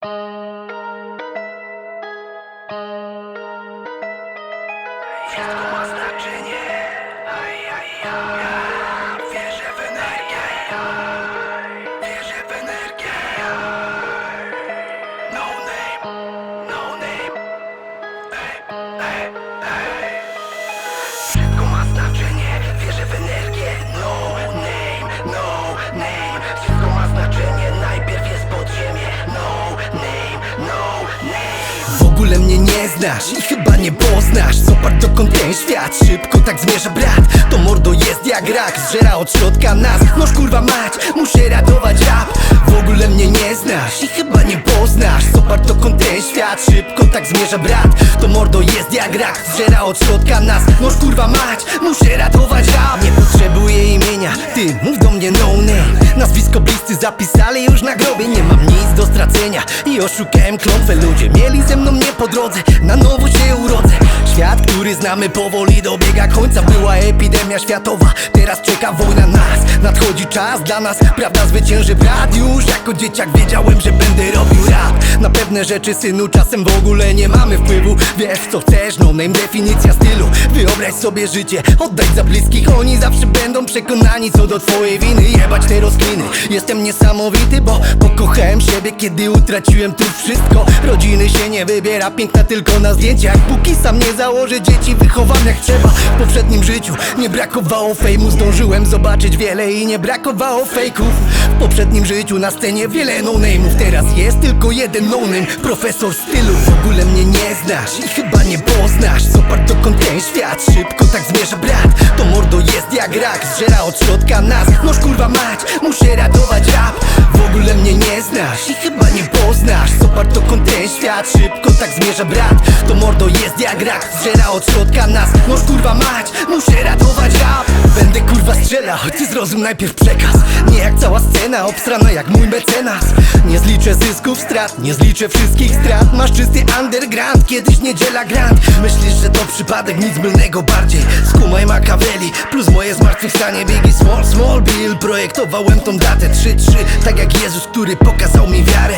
Wszystko ma znaczenie. Aj, aj, aj. Ogóle mnie nie znasz i chyba nie poznasz. Zobacz dokąd ten świat szybko tak zmierza brat. To mordo jest jak rak, zżera od środka nas. Noż kurwa mać, muszę radować rap. W ogóle mnie nie znasz i chyba nie poznasz świat szybko tak zmierza brat. To mordo jest jak rak, zżera od środka nas. Noż kurwa mać, muszę ratować rap. Nie potrzebuję imienia, ty mów do mnie no name Nazwisko bliscy zapisali już na grobie. Nie mam nic do stracenia i oszukałem klątwę. Ludzie mieli ze mną nie po drodze, na nowo się urodzę który znamy powoli dobiega końca. Była epidemia światowa, teraz czeka wojna nas. Nadchodzi czas dla nas, prawda zwycięży brat. Już jako dzieciak wiedziałem, że będę robił rap. Na pewne rzeczy synu czasem w ogóle nie mamy wpływu. Wiesz co chcesz, no name definicja stylu. Wyobraź sobie życie, oddać za bliskich. Oni zawsze będą przekonani co do twojej winy. Jebać te rozkminy, jestem niesamowity Bo pokochałem siebie, kiedy utraciłem tu wszystko. Rodziny się nie wybiera, piękna tylko na zdjęciach. Póki sam nie założę dzieci, wychowam jak trzeba. W poprzednim życiu nie brakowało fejmu. Zdążyłem zobaczyć wiele i nie brakowało fejków. W poprzednim życiu na scenie wiele no-name'ów Teraz jest tylko jeden no-name, profesor stylu. W ogóle mnie nie znasz i chyba nie poznasz. Zobacz dokąd ten świat szybko tak zmierza brat. To mordo jest jak rak, zżera od środka nas. Noż kurwa mać, muszę ratować rap ogóle mnie nie znasz i chyba nie poznasz. Zobacz dokąd ten świat szybko tak zmierza brat. To mordo jest jak rak, zżera od środka nas. Noż kurwa mać, muszę ratować rap. Będę kurwa strzelał, ty zrozum najpierw przekaz. Nie jak cała scena, obstrana jak mój mecenas. Nie zliczę zysków, strat, nie zliczę wszystkich strat. Masz czysty underground, kiedyś niedziela grant Myślisz, że to przypadek, nic mylnego bardziej. Skumaj Machiavelli, plus moje zmartwychwstanie. Biggie Small, Small Bill. Projektowałem tą datę 3-3, tak jak Jezus, który pokazał mi wiarę.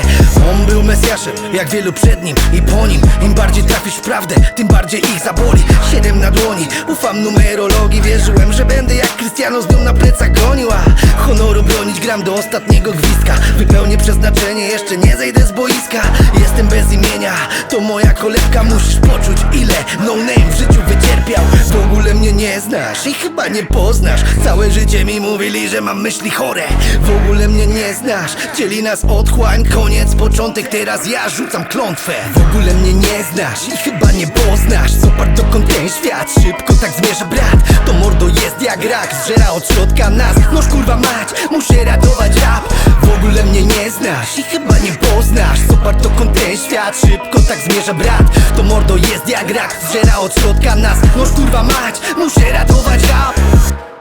On był Mesjaszem, jak wielu przed nim i po nim. Im bardziej trafisz w prawdę, tym bardziej ich zaboli. Siedem na dłoni, ufam numerologii Wierzyłem, że będę jak Cristiano z nią na plecach gonił A honoru bronić gram do ostatniego gwizdka. Wypełnię przeznaczenie, jeszcze nie zejdę z boiska. Jestem bez imienia, to moja kolebka. Musisz poczuć ile no name w życiu wycierpiał. W ogóle mnie nie znasz i chyba nie poznasz. Całe życie mi mówili, że mam myśli chore. W ogóle mnie nie znasz, dzieli nas otchłań Koniec, początek, teraz ja rzucam klątwę. W ogóle mnie nie znasz i chyba nie poznasz. Zobacz dokąd ten świat szybko tak zmierza brat. To mordo jak rak, zżera od środka nas. Noż kurwa mać, muszę ratować rap. W ogóle mnie nie znasz i chyba nie poznasz. Zobacz dokąd ten świat szybko tak zmierza brat. To mordo jest jak rak, zżera od środka nas. Noż kurwa mać, muszę ratować rap